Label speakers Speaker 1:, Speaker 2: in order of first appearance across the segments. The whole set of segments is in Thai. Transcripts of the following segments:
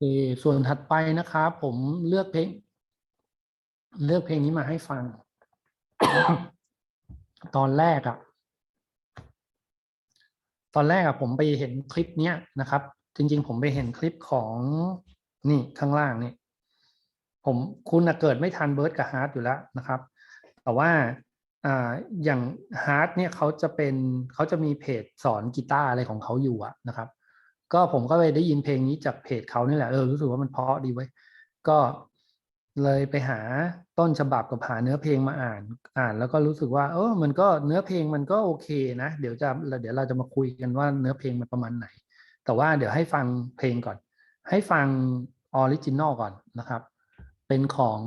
Speaker 1: เออส่วนถัดไปนะครับ ผมเลือกเพลง เลือกเพลงนี้มาให้ฟัง ตอนแรกอะตอนแรกอะผมไปเห็นคลิปเนี้ยนะครับ จริง ๆ ผมไปเห็นคลิปของนี่ข้างล่างนี่ผมคุณเกิดไม่ทันเบิร์ดกับฮาร์ดอยู่แล้วนะครับ แต่ว่าอ่าอย่างฮาร์ดเนี่ยเขาจะเป็นเขาจะมีเพจสอนกีตาร์อะไรของเขาอยู่อะนะครับ ก็ผมก็ไปได้ยินเพลงนี้จากเพจเขานี่แหละเออรู้สึกว่ามันเพาะดีเว้ ก็เลยไปหาต้นฉบับกับหาเนื้อเพลงมาอ่าน อ่านแล้วก็รู้สึกว่า เออมันก็เนื้อเพลงมันก็โอเคนะ เดี๋ยวจะเดี๋ยวเราจะมาคุยกันว่าเนื้อเพลงมันประมาณไหน แต่ว่าเดี๋ยวให้ฟังเพลงก่อน ให้ฟังออริจินอลก่อนนะครับ เป็นของ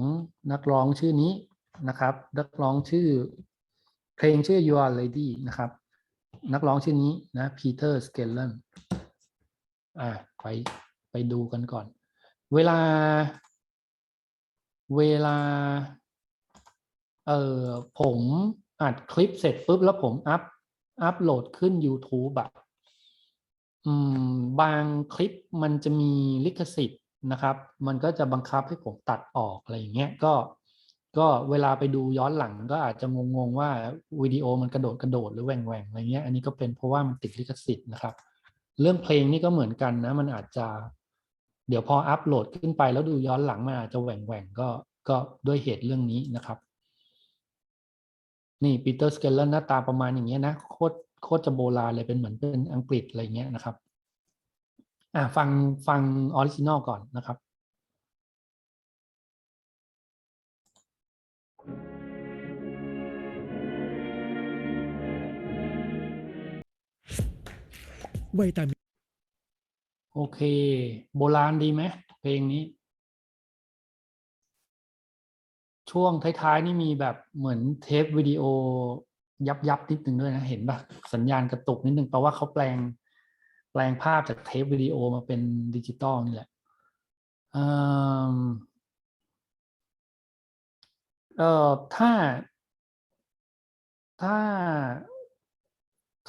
Speaker 1: นักร้องชื่อนี้นะครับ นักร้องชื่อ เพลงชื่อ You Are Lady นะครับ นักร้องชื่อนี้นะพีเตอร์สเกลเลน อ่าไปไปดูกันก่อน เวลา เวลา เอ่อผมอัดคลิปเสร็จปุ๊บแล้วผมอัพอัพโหลดขึ้น YouTube อะอืมบางคลิปมันจะมีลิขสิทธิ์นะครับ มันก็จะบังคับให้ผมตัดออกอะไรอย่างเงี้ยก็ก็เวลาไปดูย้อนหลังก็อาจจะงงๆว่าวิดีโอมันกระโดดกระโดดหรือแหว่งแหว่งอะไรเงี้ยอันนี้ก็เป็นเพราะว่ามันติดลิขสิทธิ์นะครับ เรื่องเพลงนี่ก็เหมือนกันนะ มันอาจจะ เดี๋ยวพออัพโหลดขึ้นไปแล้วดูย้อนหลังมันอาจจะแหว่งแหว่งก็ก็ด้วยเหตุเรื่องนี้นะครับ นี่ปีเตอร์สเกลเลอร์หน้าตาประมาณอย่างเงี้ยนะโคตรโคตรจะโบราณเลยเป็นเหมือนเป็นอังกฤษอะไรเงี้ยนะครับ อ่าฟังฟังออริจินอลก่อนนะครับ
Speaker 2: วิตามิน
Speaker 1: โอเค โบราณดีไหมเพลงนี้ ช่วงท้าย ๆ นี่มีแบบเหมือนเทปวิดีโอยับยับนิดนึงด้วยนะ เห็นปะสัญญาณกระตุกนิดนึงแปลว่าเขาแปลง แปลงภาพจากเทปวิดีโอมาเป็นดิจิตอลนี่แหละเอ่อเอ่อถ้า ถ้า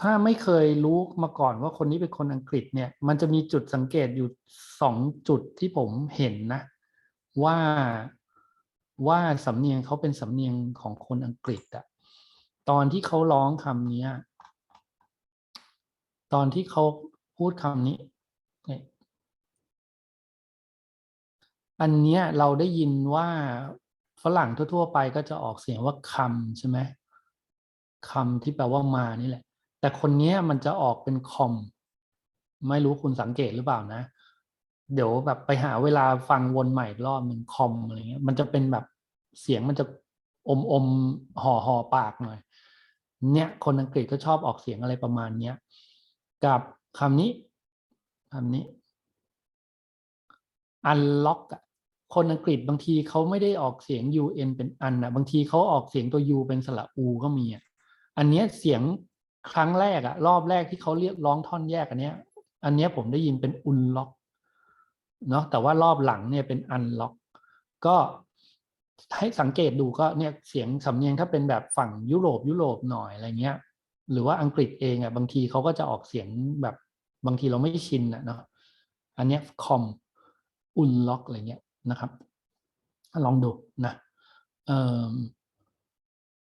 Speaker 1: ถ้าไม่เคยรู้มาก่อนว่าคนนี้เป็นคนอังกฤษเนี่ย มันจะมีจุดสังเกตอยู่สองจุดที่ผมเห็นนะ ว่าว่าสำเนียงเขาเป็นสำเนียงของคนอังกฤษอะตอนที่เขาร้องคำนี้ตอนที่เขาพูดคำนี้ อันเนี้ยเราได้ยินว่าฝรั่งทั่ว ๆ ไปก็จะออกเสียงว่าคำใช่ไหมคำที่แปลว่ามานี่แหละ แต่คนเนี้ยมันจะออกเป็นคอม ไม่รู้คุณสังเกตหรือเปล่านะ เดี๋ยวแบบไปหาเวลาฟังวนใหม่รอบหนึ่งคอมอะไรเงี้ย มันจะเป็นแบบเสียงมันจะอมอมห่อห่อปากหน่อย เนี่ยคนอังกฤษก็ชอบออกเสียงอะไรประมาณเนี้ย กับคำนี้คำนี้ unlock อะคนอังกฤษบางทีเขาไม่ได้ออกเสียง un เป็นอันนะบางทีเขาออกเสียงตัว u เป็นสระอูก็มีอะอันเนี้ยเสียง ครั้งแรกอะรอบแรกที่เขาเรียกร้องท่อนแยกอันเนี้ย อันเนี้ยผมได้ยินเป็นอุนล็อกเนาะแต่ว่ารอบหลังเนี่ยเป็นอันล็อก ก็ให้สังเกตดูก็เนี่ยเสียงสำเนียงถ้าเป็นแบบฝั่งยุโรปยุโรปหน่อยอะไรเงี้ย หรือว่าอังกฤษเองอะบางทีเขาก็จะออกเสียงแบบบางทีเราไม่ชินอะเนาะอันเนี้ยคอมอุนล็อกอะไรเงี้ยนะครับลองดูนะเอ่อ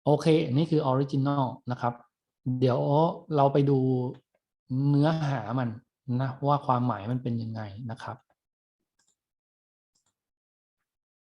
Speaker 1: โอเค นี่คือออริจินอลนะครับ เดี๋ยวเราไปดูเนื้อหามันนะว่าความหมายมันเป็นยังไงนะครับ